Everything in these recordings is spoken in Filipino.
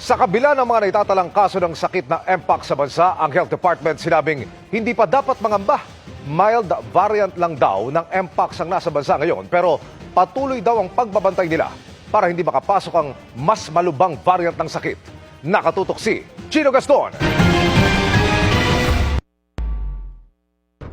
Sa kabila ng mga naitatalang kaso ng sakit na Mpox sa bansa, ang Health Department sinabing hindi pa dapat mangamba. Mild variant lang daw ng Mpox ang nasa bansa ngayon pero patuloy daw ang pagbabantay nila para hindi makapasok ang mas malubang variant ng sakit. Nakatutok si Chino Gaston.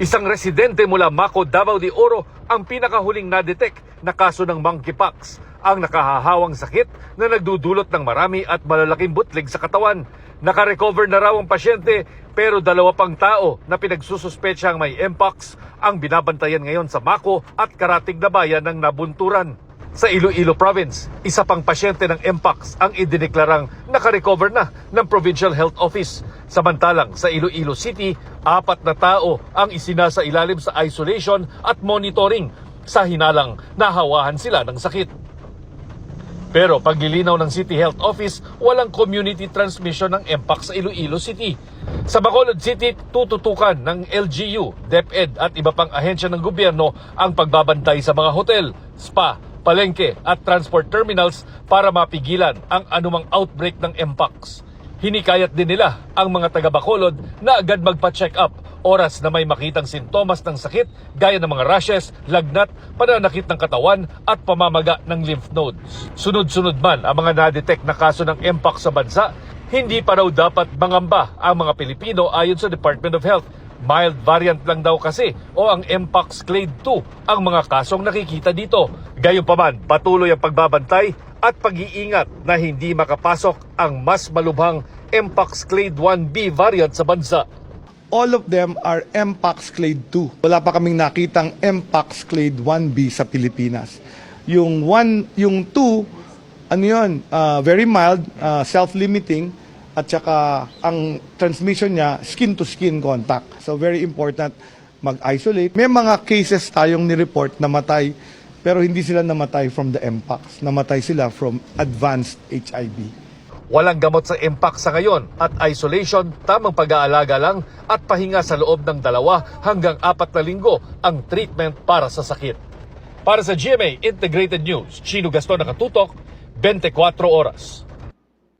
Isang residente mula Maco, Davao de Oro ang pinakahuling na-detect na kaso ng monkeypox, ang nakahahawang sakit na nagdudulot ng marami at malalaking butlig sa katawan. Nakarecover na raw ang pasyente pero dalawa pang tao na pinagsususpetsya ang may mpox ang binabantayan ngayon sa Maco at karatig na bayan ng nabunturan. Sa Iloilo Province, isa pang pasyente ng Mpox ang idineklarang nakarecover na ng Provincial Health Office. Samantalang sa Iloilo City, apat na tao ang isinasa ilalim sa isolation at monitoring sa hinalang nahawahan sila ng sakit. Pero paglilinaw ng City Health Office, walang community transmission ng Mpox sa Iloilo City. Sa Bacolod City, tututukan ng LGU, DepEd at iba pang ahensya ng gobyerno ang pagbabantay sa mga hotel, spa, palengke at transport terminals para mapigilan ang anumang outbreak ng Mpox. Hinikayat din nila ang mga taga Bacolod na agad magpa-check up oras na may makitang sintomas ng sakit gaya ng mga rashes, lagnat, pananakit ng katawan at pamamaga ng lymph nodes. Sunod-sunod man ang mga na-detect na kaso ng Mpox sa bansa, hindi pa raw dapat mangamba ang mga Pilipino ayon sa Department of Health. Mild variant lang daw kasi o ang Mpox Clade 2 ang mga kasong nakikita dito. Gayunpaman, patuloy ang pagbabantay at pag-iingat na hindi makapasok ang mas malubhang Mpox Clade 1B variant sa bansa. All of them are Mpox Clade 2. Wala pa kaming nakitang Mpox Clade 1B sa Pilipinas. Yung 1, yung 2, ano yun, ah, very mild, ah, self-limiting, at saka ang transmission niya, skin-to-skin contact. So very important mag-isolate. May mga cases tayong ni-report na matay, pero hindi sila namatay from the Mpox. Namatay sila from advanced HIV. Walang gamot sa impact sa ngayon at isolation, tamang pag-aalaga lang at pahinga sa loob ng dalawa hanggang apat na linggo ang treatment para sa sakit. Para sa GMA Integrated News, Chino Gaston nakatutok, 24 oras.